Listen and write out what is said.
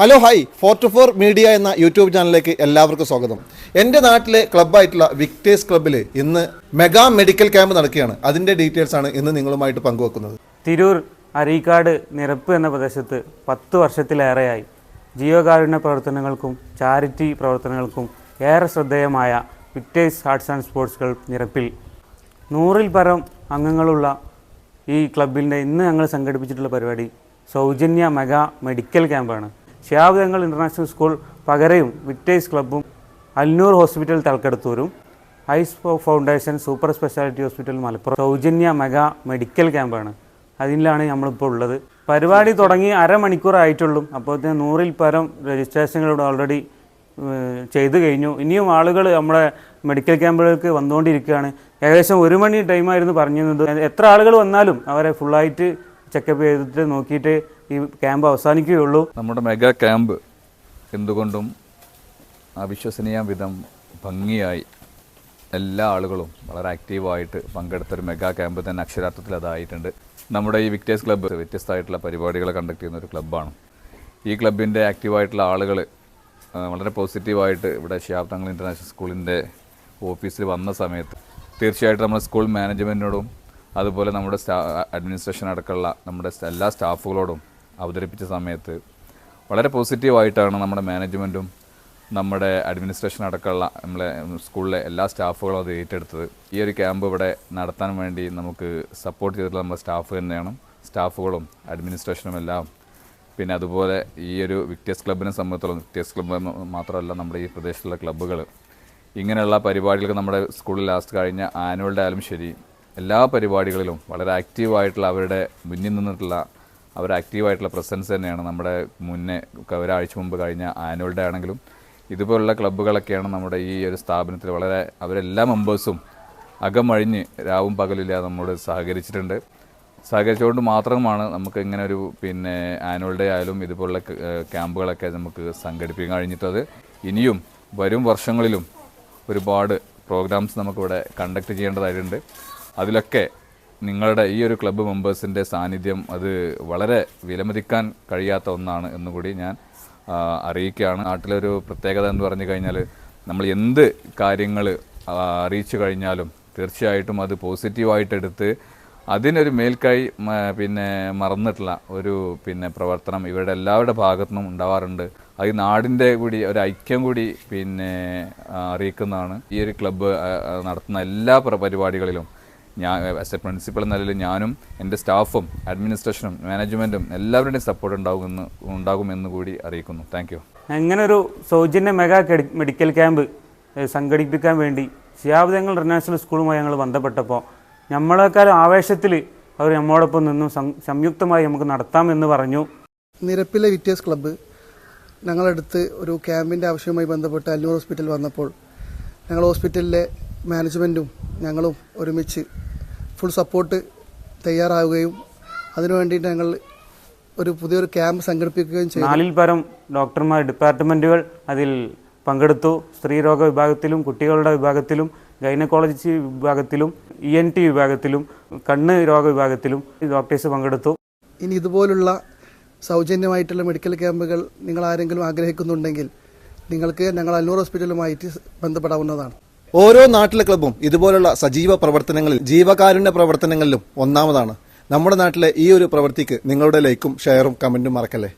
Hello hi. Four two four media എന്ന YouTube ചാനലിലേക്ക് എല്ലാവർക്കും സ്വാഗതം. എന്റെ നാട്ടിലെ ക്ലബ്ബായിട്ടുള്ള വിക്ടേഴ്സ് ക്ലബ്ബിൽ ഇന്ന് മെഗാ മെഡിക്കൽ ക്യാമ്പ് നടക്കുകയാണ്. അതിന്റെ ഡീറ്റെയിൽസ് ആണ് ഇന്ന് നിങ്ങളുമായിട്ട് പങ്കുവെക്കുന്നത്. തിരൂർ അരീക്കാട് നിരപ്പ് എന്ന പ്രദേശത്ത് പത്ത് വർഷത്തിലേറെയായി ജീവകാരുണ്യ പ്രവർത്തനങ്ങൾക്കും ചാരിറ്റി പ്രവർത്തനങ്ങൾക്കും ഏറെ ശ്രദ്ധേയമായ Victors arts and sports club നിരപ്പിൽ. നൂറിൽ പരം അംഗങ്ങളുള്ള ഈ ക്ലബിന്റെ ഇന്ന് ഞങ്ങൾ സംഘടിപ്പിച്ചിട്ടുള്ള പരിപാടി സൗജന്യ മെഗാ മെഡിക്കൽ ക്യാമ്പാണ്. ഷിയാബ്ദങ്ങൾ ഇന്റർനാഷണൽ സ്കൂൾ പകരയും വിക്ടേഴ്സ് ക്ലബ്ബും അൽനൂർ ഹോസ്പിറ്റൽ തലക്കെടുത്തൂരും. Ice foundation super speciality hospital Malappuram. സൗജന്യ മെഗാ മെഡിക്കൽ ക്യാമ്പാണ് അതിലാണ് നമ്മളിപ്പോൾ ഉള്ളത്. പരിപാടി തുടങ്ങി അരമണിക്കൂർ ആയിട്ടുള്ളൂ. അപ്പോഴത്തേന് നൂറിൽ പരം രജിസ്ട്രേഷനുകൾ ഓൾറെഡി ചെയ്തു കഴിഞ്ഞു. ഇനിയും ആളുകൾ നമ്മുടെ മെഡിക്കൽ ക്യാമ്പുകൾക്ക് വന്നുകൊണ്ടിരിക്കുകയാണ്. ഏകദേശം ഒരു മണി ടൈമായിരുന്നു പറഞ്ഞിരുന്നത്. എത്ര ആളുകൾ വന്നാലും അവരെ ഫുള്ളായിട്ട് ചെക്കപ്പ് ചെയ്തിട്ട് നോക്കിയിട്ട് ഈ ക്യാമ്പ് അവസാനിക്കുകയുള്ളൂ. നമ്മുടെ മെഗാ ക്യാമ്പ് എന്തുകൊണ്ടും അവിശ്വസനീയ വിധം ഭംഗിയായി എല്ലാ ആളുകളും വളരെ ആക്റ്റീവായിട്ട് പങ്കെടുത്തൊരു മെഗാ ക്യാമ്പ് തന്നെ അക്ഷരാർത്ഥത്തിൽ അതായിട്ടുണ്ട്. നമ്മുടെ ഈ വിക്ടേഴ്സ് ക്ലബ്ബ് വ്യത്യസ്തമായിട്ടുള്ള പരിപാടികൾ കണ്ടക്ട് ചെയ്യുന്ന ഒരു ക്ലബ്ബാണ്. ഈ ക്ലബിന്റെ ആക്റ്റീവായിട്ടുള്ള ആളുകൾ വളരെ പോസിറ്റീവായിട്ട് ഇവിടെ ഷിയാബ് തങ്ങൾ ഇന്റർനാഷണൽ സ്കൂളിന്റെ ഓഫീസിൽ വന്ന സമയത്ത് തീർച്ചയായിട്ടും നമ്മുടെ സ്കൂൾ മാനേജ്മെന്റിനോടും അതുപോലെ നമ്മുടെ സ്റ്റാ അഡ്മിനിസ്ട്രേഷൻ അടക്കമുള്ള നമ്മുടെ എല്ലാ സ്റ്റാഫുകളോടും അവതരിപ്പിച്ച സമയത്ത് വളരെ പോസിറ്റീവായിട്ടാണ് നമ്മുടെ മാനേജ്മെന്റും നമ്മുടെ അഡ്മിനിസ്ട്രേഷൻ അടക്കമുള്ള നമ്മളെ സ്കൂളിലെ എല്ലാ സ്റ്റാഫുകളും അത് ഏറ്റെടുത്തത്. ഈ ഒരു ക്യാമ്പ് ഇവിടെ നടത്താൻ വേണ്ടി നമുക്ക് സപ്പോർട്ട് ചെയ്തിട്ടുള്ള നമ്മുടെ സ്റ്റാഫ് തന്നെയാണ്. സ്റ്റാഫുകളും അഡ്മിനിസ്ട്രേഷനും എല്ലാം. പിന്നെ അതുപോലെ ഈ ഒരു വിക്ടേഴ്സ് ക്ലബ്ബിനെ സംബന്ധിച്ചോളം വിക്ടേഴ്സ് ക്ലബ്ബ് മാത്രമല്ല നമ്മുടെ ഈ പ്രദേശത്തുള്ള ക്ലബ്ബുകൾ ഇങ്ങനെയുള്ള പരിപാടികൾക്ക് നമ്മുടെ സ്കൂളിൽ ലാസ്റ്റ് കഴിഞ്ഞ ആനുവൽ ഡേ ആയാലും ശരി എല്ലാ പരിപാടികളിലും വളരെ ആക്റ്റീവായിട്ടുള്ള അവരുടെ മുന്നിൽ നിന്നിട്ടുള്ള അവർ ആക്റ്റീവായിട്ടുള്ള പ്രസൻസ് തന്നെയാണ്. നമ്മുടെ മുന്നേ ഒരാഴ്ച മുമ്പ് കഴിഞ്ഞ ആനുവൽ ഡേ ആണെങ്കിലും ഇതുപോലുള്ള ക്ലബ്ബുകളൊക്കെയാണ് നമ്മുടെ ഈ ഒരു സ്ഥാപനത്തിൽ വളരെ അവരെല്ലാ മെമ്പേഴ്സും അകമഴിഞ്ഞ് രാവും പകലില്ലാതെ നമ്മോട് സഹകരിച്ചിട്ടുണ്ട്. സഹകരിച്ചുകൊണ്ട് മാത്രമാണ് നമുക്ക് ഇങ്ങനെ ഒരു പിന്നെ ആനുവൽ ഡേ ആയാലും ഇതുപോലുള്ള ക്യാമ്പുകളൊക്കെ നമുക്ക് സംഘടിപ്പിക്കാൻ കഴിഞ്ഞിട്ടത്. ഇനിയും വരും വർഷങ്ങളിലും ഒരുപാട് പ്രോഗ്രാംസ് നമുക്കിവിടെ കണ്ടക്ട് ചെയ്യേണ്ടതായിട്ടുണ്ട്. അതിലൊക്കെ നിങ്ങളുടെ ഈ ഒരു ക്ലബ്ബ് മെമ്പേഴ്സിന്റെ സാന്നിധ്യം അത് വളരെ വിലമതിക്കാൻ കഴിയാത്ത ഒന്നാണ് എന്നുകൂടി ഞാൻ അറിയിക്കുകയാണ്. നാട്ടിലൊരു പ്രത്യേകത എന്ന് പറഞ്ഞു കഴിഞ്ഞാൽ നമ്മൾ എന്ത് കാര്യങ്ങൾ അറിയിച്ചു കഴിഞ്ഞാലും തീർച്ചയായിട്ടും അത് പോസിറ്റീവായിട്ടെടുത്ത് അതിനൊരു മേൽക്കൈ പിന്നെ മറന്നിട്ടുള്ള ഒരു പിന്നെ പ്രവർത്തനം ഇവരുടെ എല്ലാവരുടെ ഭാഗത്തു നിന്നും ഉണ്ടാവാറുണ്ട്. അത് നാടിന്റെ കൂടി ഒരു ഐക്യം കൂടി പിന്നെ അറിയിക്കുന്നതാണ്. ഈ ഒരു ക്ലബ്ബ് നടത്തുന്ന എല്ലാ പരിപാടികളിലും ഞാൻ ആസ് എ പ്രിൻസിപ്പൾ എന്ന നിലയിൽ ഞാനും എന്റെ സ്റ്റാഫും അഡ്മിനിസ്ട്രേഷനും മാനേജ്മെന്റും എല്ലാവരുടെയും സപ്പോർട്ട് ഉണ്ടാകുമെന്ന് ഉണ്ടാകുമെന്ന് കൂടി അറിയിക്കുന്നു. താങ്ക് യു ഇങ്ങനെ ഒരു സൗജന്യ മെഗാ മെഡിക്കൽ ക്യാമ്പ് സംഘടിപ്പിക്കാൻ വേണ്ടി ശിയാബ്ദങ്ങൾ ഇന്റർനാഷണൽ സ്കൂളുമായി ഞങ്ങൾ ബന്ധപ്പെട്ടപ്പോൾ നമ്മളെക്കാൾ ആവേശത്തിൽ അവർ നമ്മളോടൊപ്പം നിന്നും സംയുക്തമായി നമുക്ക് നടത്താമെന്ന് പറഞ്ഞു. നിരപ്പിലെ വിറ്റേഴ്സ് ക്ലബ്ബ് ഞങ്ങളടുത്ത് ഒരു ക്യാമ്പിന്റെ ആവശ്യവുമായി ബന്ധപ്പെട്ട് അല്ലൂർ ഹോസ്പിറ്റൽ വന്നപ്പോൾ ഞങ്ങൾ ഹോസ്പിറ്റലിലെ മാനേജ്മെന്റും ഞങ്ങളും ഒരുമിച്ച് ഫുൾ സപ്പോർട്ട് തയ്യാറാവുകയും അതിനു വേണ്ടിയിട്ട് ഞങ്ങൾ ഒരു പുതിയൊരു ക്യാമ്പ് സംഘടിപ്പിക്കുകയും ചെയ്തു. നാലിൽ പരം ഡോക്ടർമാർ ഡിപ്പാർട്ട്മെന്റുകൾ അതിൽ പങ്കെടുത്തു. സ്ത്രീരോഗ വിഭാഗത്തിലും കുട്ടികളുടെ വിഭാഗത്തിലും ഗൈനക്കോളജി വിഭാഗത്തിലും ഇ എൻ ടി വിഭാഗത്തിലും കണ്ണ് രോഗ വിഭാഗത്തിലും ഡോക്ടേഴ്സ് പങ്കെടുത്തു. ഇനി ഇതുപോലുള്ള സൗജന്യമായിട്ടുള്ള മെഡിക്കൽ ക്യാമ്പുകൾ നിങ്ങൾ ആരെങ്കിലും ആഗ്രഹിക്കുന്നുണ്ടെങ്കിൽ നിങ്ങൾക്ക് ഞങ്ങൾ അല്ലൂർ ഹോസ്പിറ്റലുമായിട്ട് ബന്ധപ്പെടാവുന്നതാണ്. ഓരോ നാട്ടിലെ ക്ലബ്ബും ഇതുപോലുള്ള സജീവ പ്രവർത്തനങ്ങളിൽ ജീവകാരുണ്യ പ്രവർത്തനങ്ങളിലും ഒന്നാമതാണ്. നമ്മുടെ നാട്ടിലെ ഈ ഒരു പ്രവൃത്തിക്ക് നിങ്ങളുടെ ലൈക്കും ഷെയറും കമന്റും മറക്കല്ലേ?